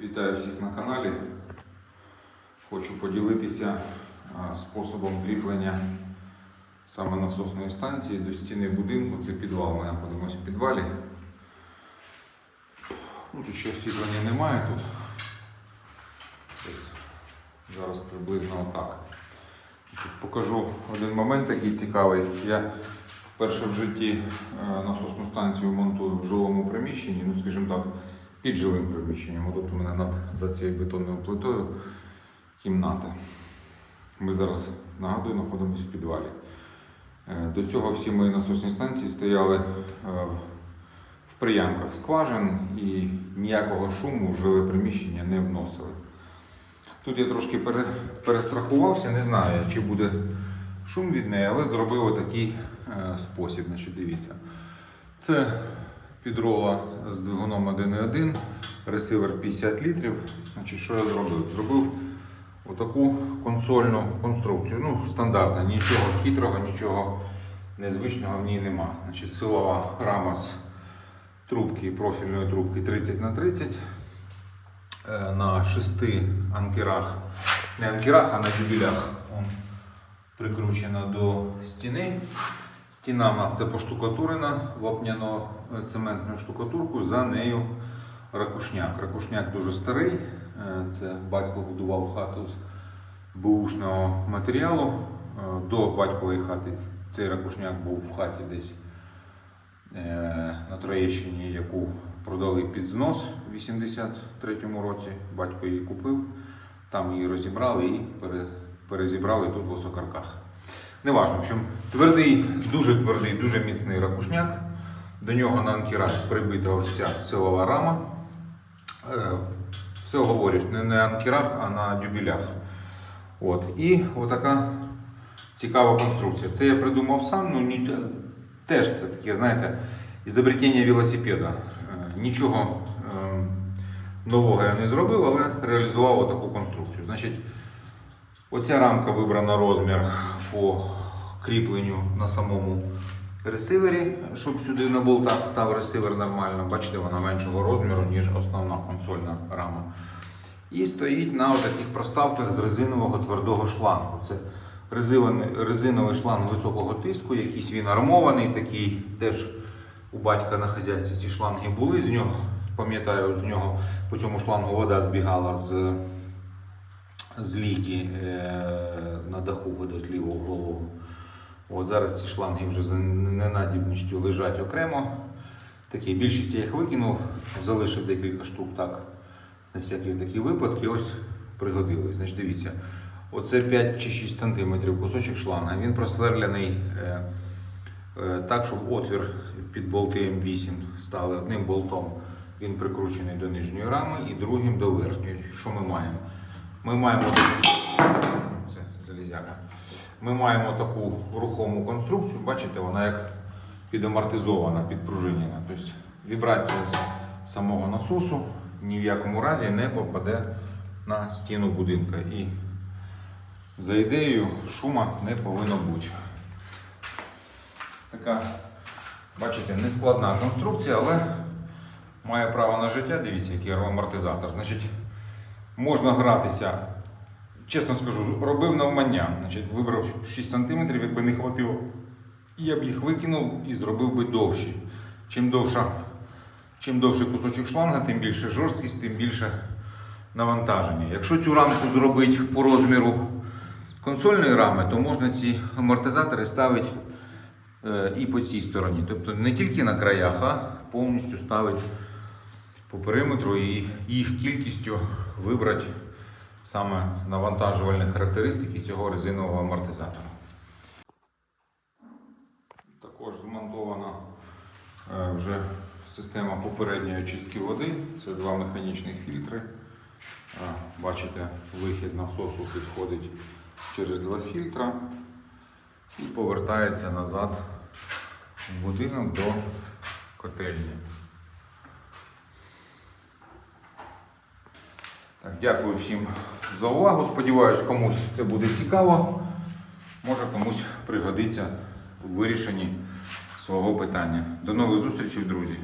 Вітаю всіх на каналі. Хочу поділитися способом кріплення саме насосної станції до стіни будинку. Це підвал. Ми знаходимося в підвалі. Ну, тут ще освітлення немає тут. Зараз приблизно отак. Покажу один момент такий цікавий. Я вперше в житті насосну станцію монтую в жилому приміщенні, ну скажімо так, під жилим приміщенням. Тут у мене над за цією бетонною плитою кімната. Ми зараз нагадую, знаходимося в підвалі. Е, До цього всі мої насосні станції стояли е, в приямках скважин і ніякого шуму в жиле приміщення не вносили. Тут я трошки перестрахувався, не знаю, чи буде шум від неї, але зробив отакий е, спосіб. Значить, дивіться. Це підрола з двигуном 1.1, ресивер 50 літрів. Значить, що я зробив? Зробив отаку консольну конструкцію. Ну, стандартна, нічого хитрого, нічого незвичного в ній нема. Значить, силова рама з трубки, профільної трубки 30 на 30 е, на шести анкерах, не анкерах, а на дюбелях прикручена до стіни. Стіна у нас це поштукатурена вапняно-цементною штукатуркою, за нею ракушняк. Ракушняк дуже старий. е, Це батько будував хату з бушного матеріалу. Е, До батькової хати цей ракушняк був в хаті десь е, на Троєщині, яку продали під знос у 83-му році. Батько її купив, там її розібрали і перезібрали тут в осокарках. Неважно, в общем, твердий, дуже твердий, дуже міцний ракушняк. До нього на анкерах прибита ось ця силова рама. Е, Все говорю, не на анкерах, а на дюбелях. От. І отака цікава конструкція. Це я придумав сам, ну ні, теж це таке, знаєте, ізобретення велосипеда. Е, Нічого е, нового я не зробив, але реалізував таку конструкцію. Значить, Оця рамка вибрана розмір по кріпленню на самому ресивері, щоб сюди на болтах став ресивер нормально. Бачите, вона меншого розміру, ніж основна консольна рама. І стоїть на таких проставках з резинового твердого шлангу. Це резиновий, шланг високого тиску, якийсь він армований, такий теж у батька на хазяйстві ці шланги були. З нього, пам'ятаю, з нього по цьому шлангу вода збігала з з ліки е, на даху водотліву в голову. От зараз ці шланги вже за ненадібністю лежать окремо. Такі, більшість я їх викинув, залишив декілька штук так, на всякі такі випадки. Ось пригодились. Значить, дивіться, оце 5 чи 6 см кусочок шланга. Він просверлений е, е, так, щоб отвір під болти М8 стали одним болтом. Він прикручений до нижньої рами і другим до верхньої. Що ми маємо? Ми маємо це залізяка. Ми маємо таку рухому конструкцію, бачите, вона як підамортизована, підпружинена. Тобто вібрація з самого насосу ні в якому разі не попаде на стіну будинка. І за ідеєю шума не повинно бути. Така, бачите, нескладна конструкція, але має право на життя. Дивіться, який амортизатор. Значить, можна гратися. Чесно скажу, робив навмання. Значить, вибрав 6 см, якби не хватило, я б їх викинув і зробив би довші. Чим довша, чим довший кусочок шланга, тим більше жорсткість, тим більше навантаження. Якщо цю рамку зробити по розміру консольної рами, то можна ці амортизатори ставити е, і по цій стороні. Тобто не тільки на краях, а повністю ставити по периметру і їх кількістю вибрати саме навантажувальні характеристики цього резинового амортизатора. Також змонтована е, вже система попередньої очистки води. Це два механічних фільтри. Е, Бачите, вихід насосу підходить через два фільтра і повертається назад в будинок до котельні. Так, дякую всім за увагу. Сподіваюсь, комусь це буде цікаво. Може комусь пригодиться в вирішенні свого питання. До нових зустрічей, друзі!